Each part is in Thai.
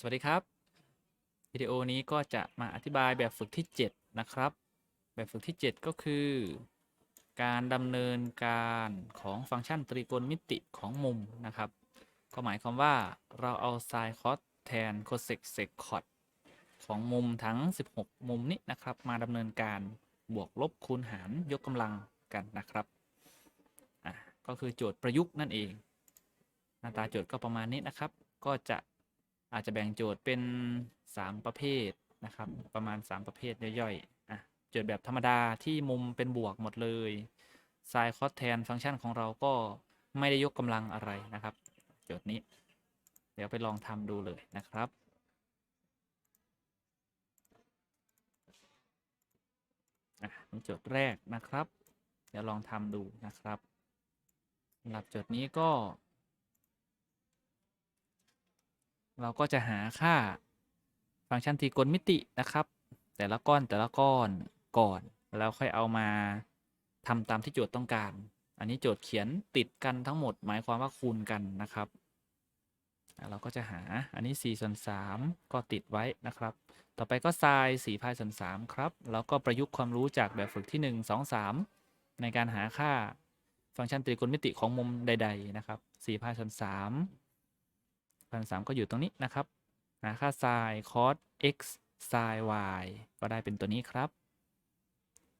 สวัสดีครับ วิดีโอนี้ก็จะมาอธิบายแบบฝึกที่ 7 นะครับ แบบฝึกที่ 7 ก็คือ การดำเนินการของฟังก์ชันตรีโกณมิติของมุมนะครับ ก็หมายความว่าเราเอาไซน์คอสแทนโคเซกเซกคอดของมุมทั้ง 16 มุมนี้นะครับ มาดำเนินการบวกลบคูณหารยกกำลังกันนะครับอะก็คือโจทย์ประยุกต์นั่นเอง หน้าตาโจทย์ก็ประมาณนี้นะครับ ก็จะ อาจจะแบ่งโจทย์เป็น 3 ประเภทนะครับ ประมาณ 3 ประเภทย่อยๆอะโจทย์แบบธรรมดาที่มุมเป็นบวกหมดเลยไซน์คอสแทนฟังก์ชันของเราก็ไม่ได้ยกกำลังอะไรนะครับ โจทย์นี้ เดี๋ยวไปลองทำดูเลยนะครับอะโจทย์แรกนะครับ เดี๋ยวลองทำดูนะครับสำหรับโจทย์นี้ก็ เราก็จะหาค่าฟังก์ชันตรีโกณมิตินะครับ แต่ละก้อนแต่ละก้อนก่อน แล้วค่อยเอามาทำตามที่โจทย์ต้องการ อันนี้โจทย์เขียนติดกันทั้งหมด หมายความว่าคูณกันนะครับเราก็จะหาอันนี้4ส่วน3ก็ติดไว้นะครับ ต่อไปก็ไซน์4พายส่วน3ครับ แล้วก็ประยุกต์ความรู้จากแบบฝึกที่ 1 2 3 ในการหาค่าฟังก์ชันตรีโกณมิติของมุมใด ๆ นะครับ4พายส่วน3 พันสามก็อยู่ตรงนี้นะครับหาค่าไซน์คอส x ไซน์ y ก็ได้เป็นตัวนี้ครับ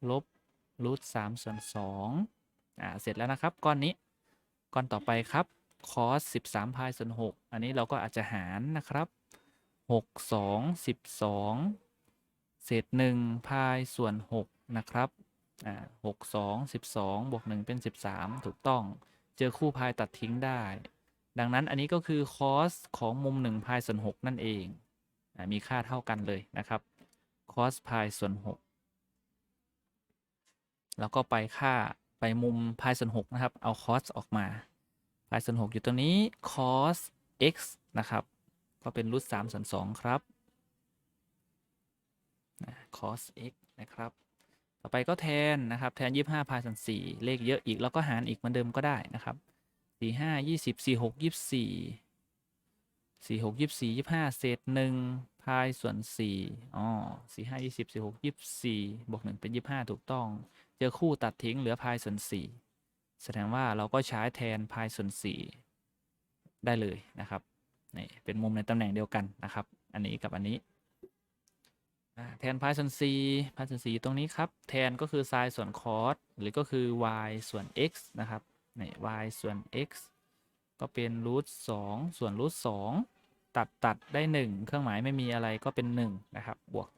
ลบรูท3ส่วน2อ่า เสร็จแล้วนะครับ ก้อนนี้ ก้อนต่อไปครับคอส13 พายส่วน 6 อันนี้เราก็อาจจะหารนะครับ 6 2 12 เศษ 1 พายส่วน 6 นะครับอ่า6 2 12 บวก 1 เป็น 13 ถูกต้อง เจอคู่พายตัดทิ้งได้ ดังนั้นอันนี้ก็คือคอสของมุม1พายส่วน6นั่นเองมีค่าเท่ากันเลยนะครับคอสพายส่วน 6 แล้วก็ไปค่าไปมุมพายส่วน6นะครับ เอาคอสออกมาพายส่วน 6 อยู่ตรงนี้คอส x นะครับ ก็เป็นรูท3ส่วน2ครับคอส x นะครับ ต่อไปก็แทนนะครับ แทน 25พายส่วน4เลขเยอะอีกแล้วก็หารอีกเหมือนเดิมก็ได้นะครับ สี่ห้ายี่สิบสี่หกยี่สี่สี่หกยี่สี่ยี่ห้าเศษหนึ่งพายส่วนสี่อ๋อสี่ห้ายี่สิบสี่หกยี่สี่บวกหนึ่งเป็นยี่ห้าถูกต้อง เจอคู่ตัดทิ้งเหลือพายส่วนสี่แสดงว่าเราก็ใช้แทนพายส่วนสี่ได้เลยนะครับนี่เป็นมุมในตำแหน่งเดียวกันนะครับ อันนี้กับอันนี้แทนพายส่วนสี่พายส่วนสี่ตรงนี้ครับ แทนก็คือไซน์ส่วนคอสหรือก็คือ y ส่วน x นะครับ นี่ y ส่วน x ก็เป็นรูทสองส่วนรูทสองตัดตัดได้ 1 เครื่องหมายไม่มีอะไรก็เป็น 1 นะครับ บวก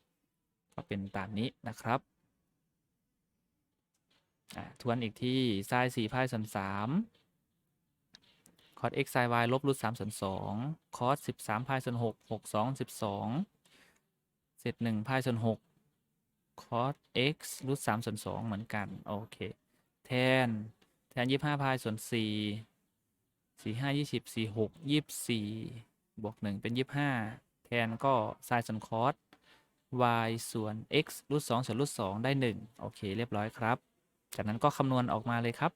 1 ก็เป็นตามนี้นะครับอ่าทวนอีกที่ไซน์4พายส่วน3คอส x ไซน์ y ลบรูท3ส่วน2คอส13พายส่วน6 6 2 12เศษ1พายส่วน6คอส x รูท3ส่วน2เหมือนกัน โอเค แทน แทนยี่ห้าพายส่วนสี่สี่ห้ายี่สิบสี่หกยี่สี่บวกหนึ่งเป็นยี่ห้าแทนก็ไซน์ส่วนคอส y ส่วน x รูทสองส่วนรูทสองได้หนึ่งโอเค เรียบร้อยครับ จากนั้นก็คำนวณออกมาเลยครับ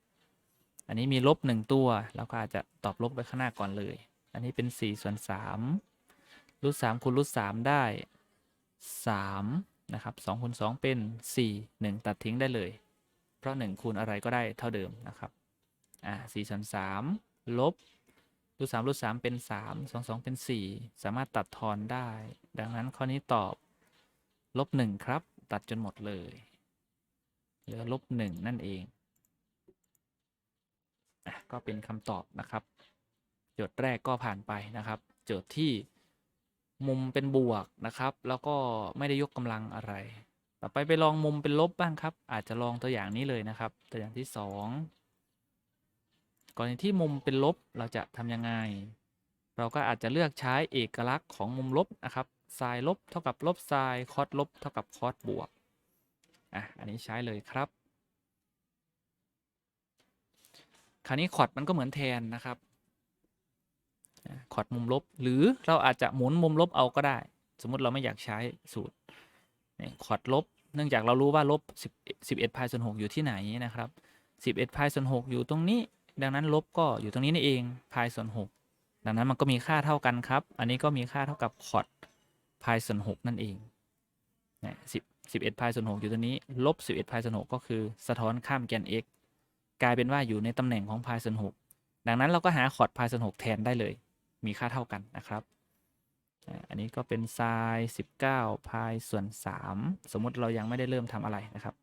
อันนี้มีลบหนึ่งตัวเราก็อาจจะตอบลบไปข้างหน้าก่อนเลย อันนี้เป็นสี่ส่วนสามรูทสามคูณรูทสามได้สามนะครับสองคูณสองเป็นสี่หนึ่งตัดทิ้งได้เลย เพราะ 1 คูณอะไรก็ได้เท่าเดิมนะครับ อ่า4ส่วน3ลบรูท3รูท3เป็น3 2 2เป็น4สามารถตัดทอนได้ ดังนั้นข้อนี้ตอบลบ1ครับ ตัดจนหมดเลย เหลือลบ1นั่นเองอะก็เป็นคำตอบนะครับ โจทย์แรกก็ผ่านไปนะครับ โจทย์ที่มุมเป็นบวกนะครับ แล้วก็ไม่ได้ยกกำลังอะไร ต่อไปไปลองมุมเป็นลบบ้างครับ อาจจะลองตัวอย่างนี้เลยนะครับ ตัวอย่างที่สองกรณีที่มุมเป็นลบเราจะทำยังไง เราก็อาจจะเลือกใช้เอกลักษณ์ของมุมลบนะครับไซน์ลบเท่ากับลบไซน์คอสลบเท่ากับคอสบวกอะอันนี้ใช้เลยครับ คราวนี้คอร์ดมันก็เหมือนแทนนะครับคอร์ดมุมลบ หรือเราอาจจะหมุนมุมลบเอาก็ได้ สมมุติเราไม่อยากใช้สูตร คอร์ดลบ เนื่องจากเรารู้ว่าลบ10 11พายส่วน6อยู่ที่ไหนนะครับ11พายส่วน6อยู่ตรงนี้ ดังนั้นลบก็อยู่ตรงนี้นี่เองพายส่วน6ดังนั้นมันก็มีค่าเท่ากันครับ อันนี้ก็มีค่าเท่ากับคอร์ดพายส่วนหกนั่นเองนี่ยสิสิบเอ็ดพายส่วนหกอยู่ตัวนี้ลบสิบเอ็ดพายส่วนหกก็คือสะท้อนข้ามแกน x กลายเป็นว่าอยู่ในตำแหน่งของพายส่วนหกดังนั้นเราก็หาคอร์ดพายส่วนหกแทนได้เลย มีค่าเท่ากันนะครับ อันนี้ก็เป็นไซน์19พายส่วน 3 สมมติเรายังไม่ได้เริ่มทำอะไรนะครับ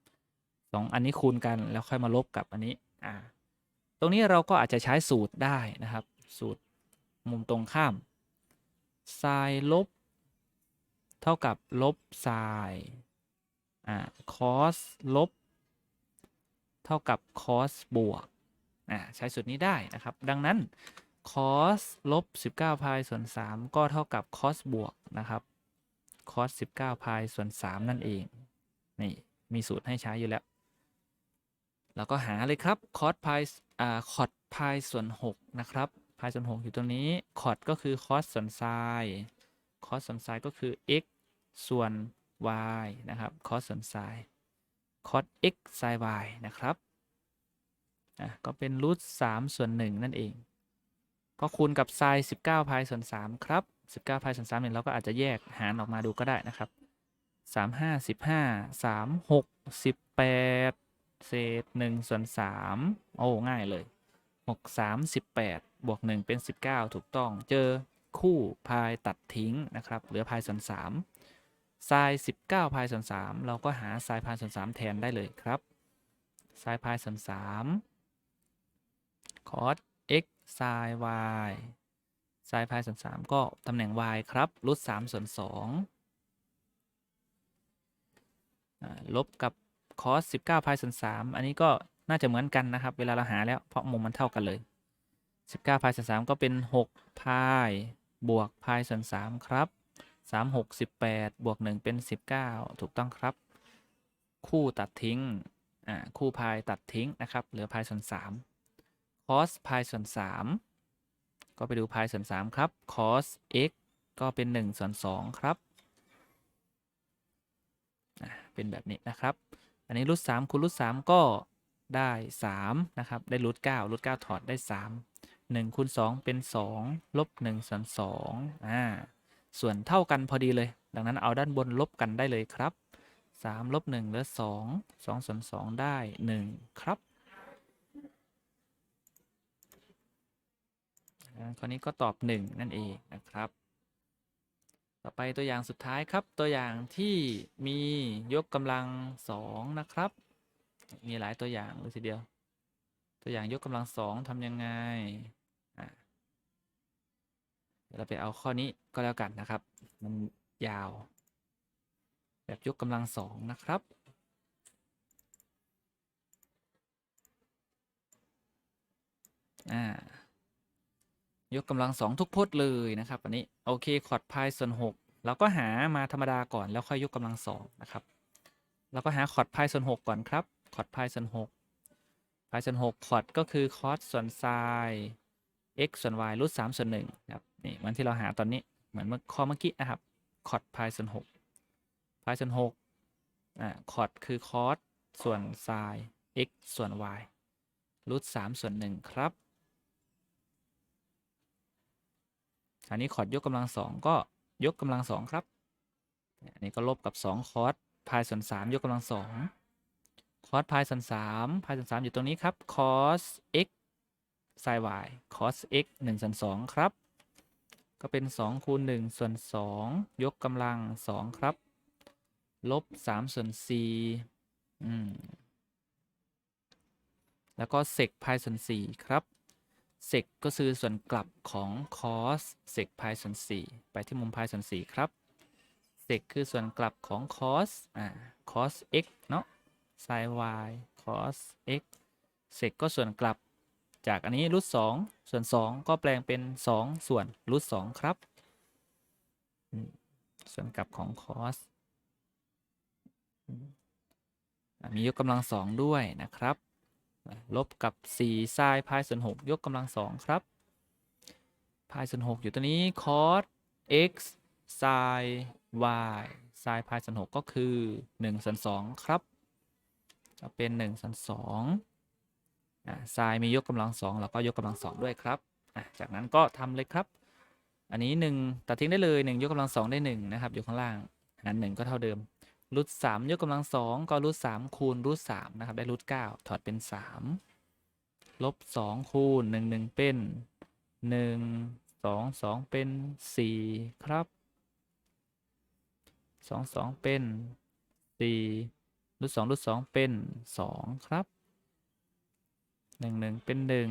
สองอันนี้คูณกันแล้วค่อยมาลบกับอันนี้อ่าตรงนี้เราก็อาจจะใช้สูตรได้นะครับ สูตรมุมตรงข้ามไซน์ลบ เท่ากับลบไซน์อ่าคอสลบ เท่ากับ cos บวกอ่าใช้สูตรนี้ได้นะครับ ดังนั้น cos ลบ 19พายส่วน 3 ก็เท่ากับ cos บวกนะครับ cos 19พายส่วน 3 นั่นเอง นี่ มีสูตรให้ใช้อยู่แล้ว แล้วก็หาเลยครับ cos พายอ่า cot พายส่วน 6 นะครับพายส่วน 6 อยู่ตรงนี้ cot ก็คือ cos ส่วน sin cos ส่วน sin ก็คือ x ส่วน y นะครับ cos ส่วน sin cos x sin y นะครับ อะ ก็เป็นรูท3ส่วน 1 นั่นเอง ก็คูณกับ sin 19พายส่วน3ครับ 19พายส่วน3เนี่ยเราก็อาจจะแยกหารออกมาดูก็ได้นะครับ 3 5 15 3 6 18 เศษ1ส่วน3โอ้ง่ายเลย 6 3 18 บวก 1 เป็น 19 ถูกต้องเจอคู่พายตัดทิ้งนะครับ เหลือพายส่วน3 sin 19พายส่วน3เราก็หา sin พายส่วน3แทนได้เลยครับ sin พายส่วน3 cos x sin y sin พายส่วน 3 ก็ตำแหน่ง y ครับรูท3ส่วน2อ่าลบกับ cos 19พายส่วน 3 อันนี้ก็น่าจะเหมือนกันนะครับ เวลาเราหาแล้วเพราะมุมมันเท่ากันเลย 19พายส่วน 3 ก็เป็น6พายบวกพายส่วน 3 ครับ 3 6 18บวก 1 เป็น 19 ถูกต้องครับ คู่ตัดทิ้ง อ่า คู่พายตัดทิ้งนะครับ เหลือพายส่วน 3 cos พายส่วน 3 ก็ไปดูพายส่วน 3 ครับ cos x ก็เป็น 1 ส่วน 2 ครับ เป็นแบบนี้นะครับ อันนี้รูท3คูณรูท3ก็ได้ 3 นะครับ ได้รูท9รูท9ถอดได้ 3 1คูณ2เป็น 2 ลบ1ส่วน2อ่าส่วนเท่ากันพอดีเลย ดังนั้นเอาด้านบนลบกันได้เลยครับ 3 ลบ1เหลือ 2 2ส่วน2ได้ 1 ครับอ่า ข้อนี้ก็ตอบ 1 นั่นเองนะครับ ต่อไปตัวอย่างสุดท้ายครับ ตัวอย่างที่มียกกำลัง 2 นะครับ มีหลายตัวอย่างเลยทีเดียว ตัวอย่างยกกำลังสองทำยังไงเดี๋ยวเราไปเอาข้อนี้ก็แล้วกันนะครับ มันยาว แบบยกกำลังสองนะครับอ่า ยกกำลังสองทุกพจน์เลยนะครับอันนี้โอเคคอร์ดพายส่วนหกเราก็หามาธรรมดาก่อนแล้วค่อยยกกำลังสองนะครับเราก็หาคอร์ดพายส่วนหกก่อนครับคอร์ดพายส่วนหกพายส่วนหกคอร์ดก็คือคอสส่วนไซน์ x ส่วน y รูทสามส่วนหนึ่งครับนี่เหมือนที่เราหาตอนนี้เหมือนเมื่อข้อเมื่อกี้นะครับคอร์ดพายส่วนหกพายส่วนหกอ่าคอร์ดคือคอสส่วนไซน์ x ส่วน y รูทสามส่วนหนึ่งครับ อันนี้คอร์ดยกกำลังสองก็ยกกำลังสองครับ อันนี้ก็ลบกับสองคอร์สพายส่วนสามยกกำลังสองคอร์สพายส่วนสามพายส่วนสามอยู่ตรงนี้ครับ cos x sin y cos x หนึ่งส่วนสองครับ ก็เป็นสองคูณหนึ่งส่วนสองยกกำลังสองครับ ลบสามส่วนสี่อืม แล้วก็เซกพายส่วนสี่ครับ เซกก็คือส่วนกลับของ cos เซกพายส่วน4ไปที่มุมพายส่วน4ครับเซกคือส่วนกลับของ cos อ่า cos x เนาะ sin y cos x เซกก็ส่วนกลับจากอันนี้รูท2ส่วน 2 ก็แปลงเป็น 2 ส่วนรูท2ครับ ส่วนกลับของ cos อืมอะมียกกำลังสองด้วยนะครับ ลบกับ4ไซน์พายส่วน6ยกกำลังสองครับพายส่วน6อยู่ตัวนี้ cos x sin y sin พายส่วน6ก็คือ1ส่วน2ครับก็เป็น1ส่วน2อ่า sin มียกกำลังสองแล้วก็ยกกำลังสองด้วยครับอะจากนั้นก็ทำเลยครับ อันนี้หนึ่งตัดทิ้งได้เลยหนึ่งยกกำลังสองได้หนึ่งนะครับอยู่ข้างล่างอันหนึ่งก็เท่าเดิม รูทสามยกกำลังสองก็รูทสามคูณรูทสามนะครับได้รูทเก้าถอดเป็นสามลบสองคูณหนึ่งหนึ่งเป็นหนึ่งสองสองเป็นสี่ครับสองสองเป็นสี่รูทสองรูทสองเป็นสองครับหนึ่งหนึ่งเป็นหนึ่ง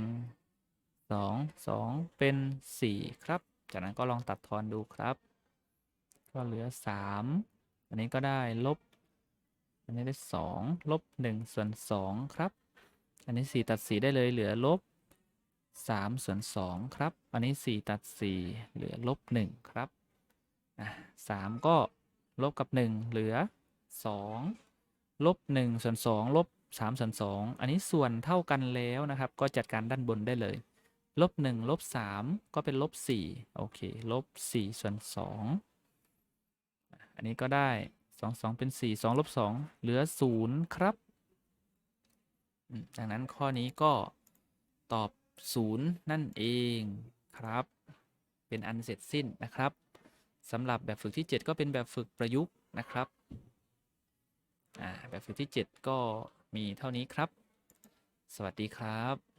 สองสองเป็นสี่ครับ จากนั้นก็ลองตัดทอนดูครับ ก็เหลือสาม อันนี้ก็ได้ลบ อันนี้ได้สองลบหนึ่งส่วนสองครับ อันนี้สี่ตัดสี่ได้เลยเหลือลบสามส่วนสองครับ อันนี้สี่ตัดสี่เหลือลบหนึ่งครับอะสามก็ลบกับหนึ่งเหลือสองลบหนึ่งส่วนสองลบสามส่วนสองอันนี้ส่วนเท่ากันแล้วนะครับ ก็จัดการด้านบนได้เลยลบหนึ่งลบสามก็เป็นลบสี่โอเคลบสี่ส่วนสอง อันนี้ก็ได้สองสองเป็นสี่สองลบสองเหลือศูนย์ครับ ดังนั้นข้อนี้ก็ตอบศูนย์นั่นเองครับ เป็นอันเสร็จสิ้นนะครับสำหรับแบบฝึกที่ 7 ก็เป็นแบบฝึกประยุกต์นะครับแบบฝึกที่ 7 ก็มีเท่านี้ครับ สวัสดีครับ